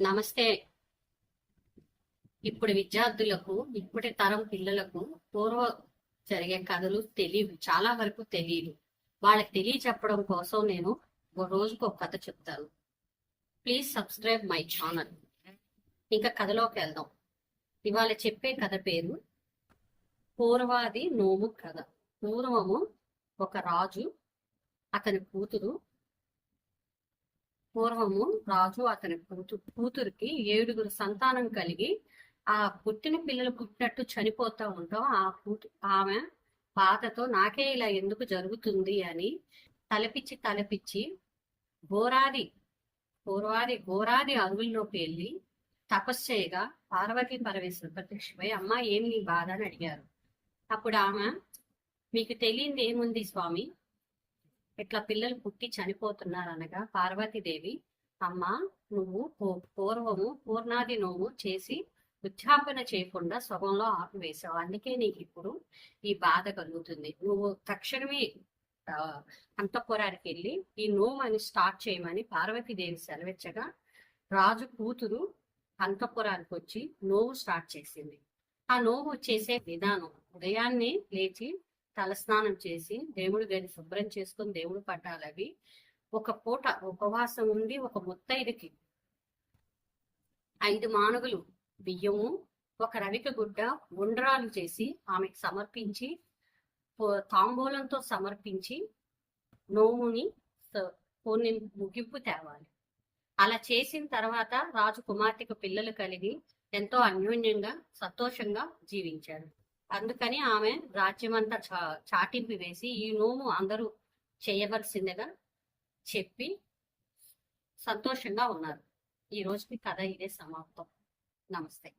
నమస్తే. ఇప్పుడు విద్యార్థులకు ఇప్పటి తరం పిల్లలకు పూర్వ జరిగే కథలు తెలియవు చాలా వరకు తెలియదు. వాళ్ళకి తెలియచెప్పడం కోసం నేను ఒక రోజుకు ఒక కథ చెప్తాను. Please subscribe my channel. ఇంకా కథలోకి వెళ్దాం. ఇవాళ చెప్పే కథ పేరు పూర్వాది నోము కథ. పూర్వము ఒక రాజు అతని కూతురు పూర్వము రాజు అతని కూతు కూతురికి ఏడుగురు సంతానం కలిగి ఆ పుట్టిన పిల్లలు పుట్టినట్టు చనిపోతా ఉంటాం ఆ కూతు ఆమె బాధతో నాకే ఇలా ఎందుకు జరుగుతుంది అని తలపిచ్చి తలపిచ్చి ఘోరాది పూర్వాది ఘోరాది అరువుల్లోకి వెళ్ళి తపస్సు చేయగా పార్వతీ పరమేశ్వర ప్రత్యక్షమై అమ్మ ఏం నీ బాధ? అని అడిగారు. అప్పుడు ఆమె మీకు తెలియంది ఏముంది స్వామి? ఇట్లా పిల్లలు పుట్టి చనిపోతున్నారు అనగా పార్వతీదేవి అమ్మ నువ్వు పూర్వము పూర్ణాది నోము చేసి ఉచ్చాపన చేయకుండా స్వభంలో ఆపివేశావు. అందుకే నీకు ఇప్పుడు ఈ బాధ కలుగుతుంది. నువ్వు తక్షణమే అంతఃపురానికి వెళ్ళి ఈ నోము అని స్టార్ట్ చేయమని పార్వతీదేవి సెలవిచ్చగా రాజు కూతురు అంతఃపురానికి వచ్చి నోవు స్టార్ట్ చేసింది. ఆ నోవు చేసే విధానం ఉదయాన్నే లేచి తలస్నానం చేసి దేవుడి దాన్ని శుభ్రం చేసుకొని దేవుడు పట్టాలవి ఒక పూట ఉపవాసం ఉండి ఒక ముత్తైదుకి ఐదు మానుగులు బియ్యము ఒక రవిక గుడ్డ ఉండ్రాలు చేసి ఆమెకు సమర్పించి పో- తాంబూలంతో సమర్పించి నోముని కొన్ని ముగింపు తేవాలి. అలా చేసిన తర్వాత రాజు కుమార్తెకు పిల్లలు కలిగి ఎంతో అన్యోన్యంగా సంతోషంగా జీవించారు అందుకని ఆమె రాజ్యమంతా చా చాటింపు వేసి ఈ నోము అందరూ చేయవలసిందిగా చెప్పి సంతోషంగా ఉన్నారు. ఈ రోజుకి కథ ఇదే సమాప్తం. నమస్తే.